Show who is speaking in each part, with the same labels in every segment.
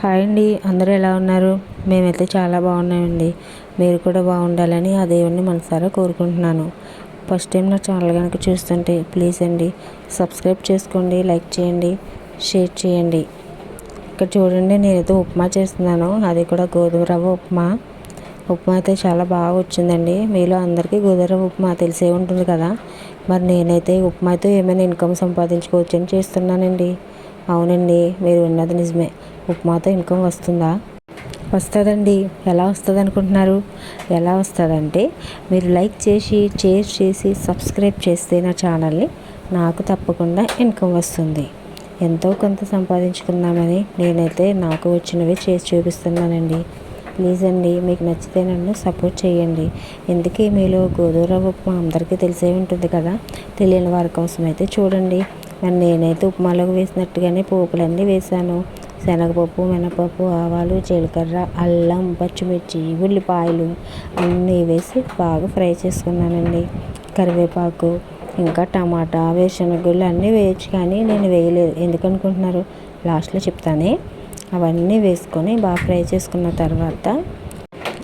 Speaker 1: Hi అండి. అందరూ ఎలా ఉన్నారు? మేమైతే చాలా బాగున్నామండి. మీరు కూడా బాగుండాలని ఆ దేవుణ్ణి మనసారా కోరుకుంటున్నాను. ఫస్ట్ టైం నా ఛానల్ కనుక చూస్తుంటే ప్లీజ్ అండి సబ్స్క్రైబ్ చేసుకోండి లైక్ చేయండి షేర్ చేయండి. ఇక్కడ చూడండి నేనైతే ఉప్మా చేస్తున్నాను. అది కూడా గోధుమ రవ్వ ఉప్మా. ఉప్మా అయితే చాలా బాగా వచ్చిందండి. మీలో అందరికీ గోధుమ రవ్వ ఉప్మా తెలిసే ఉంటుంది కదా. మరి నేనైతే ఉప్మాతో ఏమైనా ఇన్కమ్ సంపాదించుకోవచ్చని చేస్తున్నానండి. అవునండి మీరు విన్నది నిజమే. ఉప్మాతో ఇన్కమ్ వస్తుందా? వస్తుందండి. ఎలా వస్తుంది అనుకుంటున్నారు ఎలా వస్తుందంటే మీరు లైక్ చేసి షేర్ చేసి సబ్స్క్రైబ్ చేస్తే నా ఛానల్ని నాకు తప్పకుండా ఇన్కమ్ వస్తుంది. ఎంతో కొంత సంపాదించుకుందామని నేనైతే నాకు వచ్చినవి చేసి చూపిస్తున్నానండి. ప్లీజ్ అండి మీకు నచ్చితే నన్ను సపోర్ట్ చేయండి. ఎందుకే మీలో గోధుమ ఉప్మా అందరికీ తెలిసే ఉంటుంది కదా? తెలియని వారి కోసం అయితే చూడండి. మరి నేనైతే ఉప్మాలోకి వేసినట్టుగానే పోపులన్నీ వేసాను శనగపప్పు మినపప్పు ఆవాలు జీలకర్ర అల్లం పచ్చిమిర్చి ఉల్లిపాయలు అన్నీ వేసి బాగా ఫ్రై చేసుకున్నానండి. కరివేపాకు ఇంకా టమాటా వేరుశనగుళ్ళు అన్నీ వేయచ్చు కానీ నేను వేయలేదు. ఎందుకు అనుకుంటున్నారు లాస్ట్లో చెప్తానే. అవన్నీ వేసుకొని బాగా ఫ్రై చేసుకున్న తర్వాత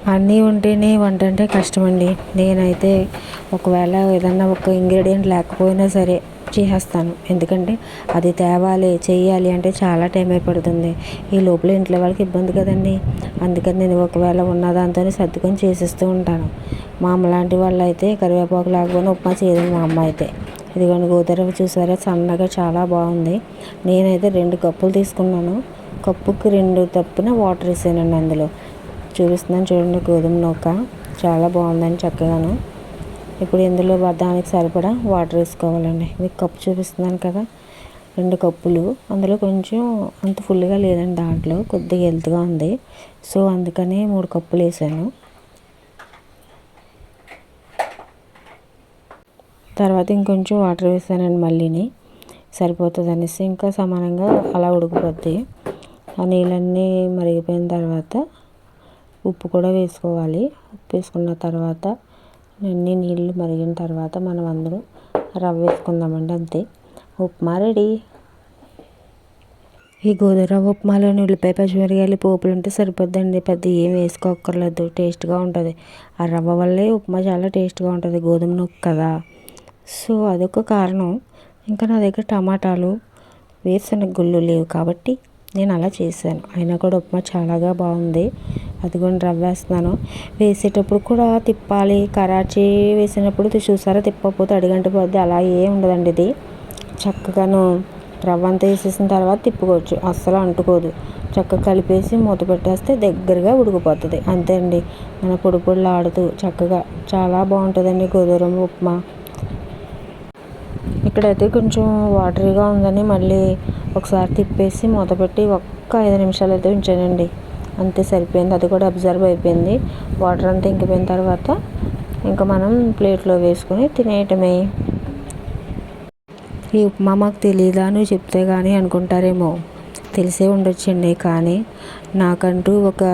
Speaker 1: అన్నీ ఉంటేనే వంట అంటే కష్టమండి. నేనైతే ఒకవేళ ఏదన్నా ఒక ఇంగ్రీడియంట్ లేకపోయినా సరే చేసేస్తాను. ఎందుకంటే అది తేవాలి చేయాలి అంటే చాలా టైం అయిపడుతుంది ఈ లోపల ఇంట్లో వాళ్ళకి ఇబ్బంది కదండి. అందుకని నేను ఒకవేళ ఉన్న దాంతోనే సర్దుకొని చేసేస్తూ ఉంటాను. మా అమ్మ లాంటి వాళ్ళు అయితే కరివేపాకు లేకపోయినా ఉప్మా చేయదు మా అమ్మ అయితే. ఇదిగోండి గోదరవ చూసారా? సన్నగా చాలా బాగుంది. నేనైతే రెండు కప్పులు తీసుకున్నాను. కప్పుకి రెండు తప్పున వాటర్ వేసానండి అందులో. చూపిస్తున్నాను చూడండి గోధుమ నూక. చాలా బాగుందని చక్కగాను. ఇప్పుడు ఇందులో దానికి సరిపడా వాటర్ వేసుకోవాలండి. మీకు కప్పు చూపిస్తున్నాను కదా రెండు కప్పులు. అందులో కొంచెం అంత ఫుల్గా లేదండి దాంట్లో కొద్దిగా హెల్త్గా ఉంది. సో అందుకని మూడు కప్పులు వేసాను. తర్వాత ఇంకొంచెం వాటర్ వేసానండి మళ్ళీని. సరిపోతుంది అనేసి ఇంకా సమానంగా అలా ఉడికిపోద్ది. ఆ నీళ్ళన్నీ మరిగిపోయిన తర్వాత ఉప్పు కూడా వేసుకోవాలి. ఉప్పు వేసుకున్న తర్వాత అన్ని నీళ్ళు మరిగిన తర్వాత మనం అందరూ రవ్వ వేసుకుందామండి అంతే. ఉప్మా రెడీ. ఈ గోధురవ్వ ఉప్మాలోని ఉల్లిపాయ పచ్చిమిరకాయలు పోపులు ఉంటే సరిపోద్దండి. పెద్ద ఏం వేసుకోక్కర్లేదు టేస్ట్గా ఉంటుంది. ఆ రవ్వ వల్లే ఉప్మా చాలా టేస్ట్గా ఉంటుంది గోధుమ నొక్కు కదా. సో అదొక కారణం. ఇంకా నా దగ్గర టమాటాలు వేరుశనగ గుళ్ళు లేవు కాబట్టి నేను అలా చేశాను. అయినా కూడా ఉప్మా చాలాగా బాగుంది. అదిగోండి రవ్వ వేస్తున్నాను వేసేటప్పుడు కూడా తిప్పాలి. కరాచీ వేసినప్పుడు చూసారా? తిప్పకపోతే అడిగంట పోద్ది అలా ఏం ఉండదండి ఇది. చక్కగాను రవ్వ అంతా వేసేసిన తర్వాత తిప్పుకోవచ్చు. అస్సలు అంటుకోదు. చక్కగా కలిపేసి మూత పెట్టేస్తే దగ్గరగా ఉడికిపోతుంది. అంతే అండి. మన పొడి ఆడుతూ చక్కగా చాలా బాగుంటుందండి గోధుమ ఉప్మా. ఇక్కడైతే కొంచెం వాటరీగా ఉందని మళ్ళీ ఒకసారి తిప్పేసి మూత పెట్టి ఒక్క ఐదు నిమిషాలు అయితే ఉంచానండి. అంతే సరిపోయింది. అది కూడా అబ్జర్వ్ అయిపోయింది. వాటర్ అంతా ఇంకిపోయిన తర్వాత ఇంకా మనం ప్లేట్లో వేసుకొని తినేయటమే. ఈ ఉప్మా మాకు తెలియదా నువ్వు చెప్తే కానీ అనుకుంటారేమో. తెలిసే ఉండొచ్చండి. కానీ నాకంటూ ఒక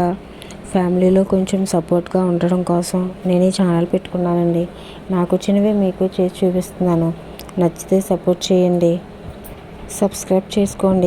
Speaker 1: ఫ్యామిలీలో కొంచెం సపోర్ట్గా ఉండడం కోసం నేను ఈ ఛానల్ పెట్టుకున్నానండి. నాకు వచ్చినవే మీకు చేసి చూపిస్తున్నాను. నచ్చితే సపోర్ట్ చేయండి. సబ్స్క్రైబ్ చేసుకోండి.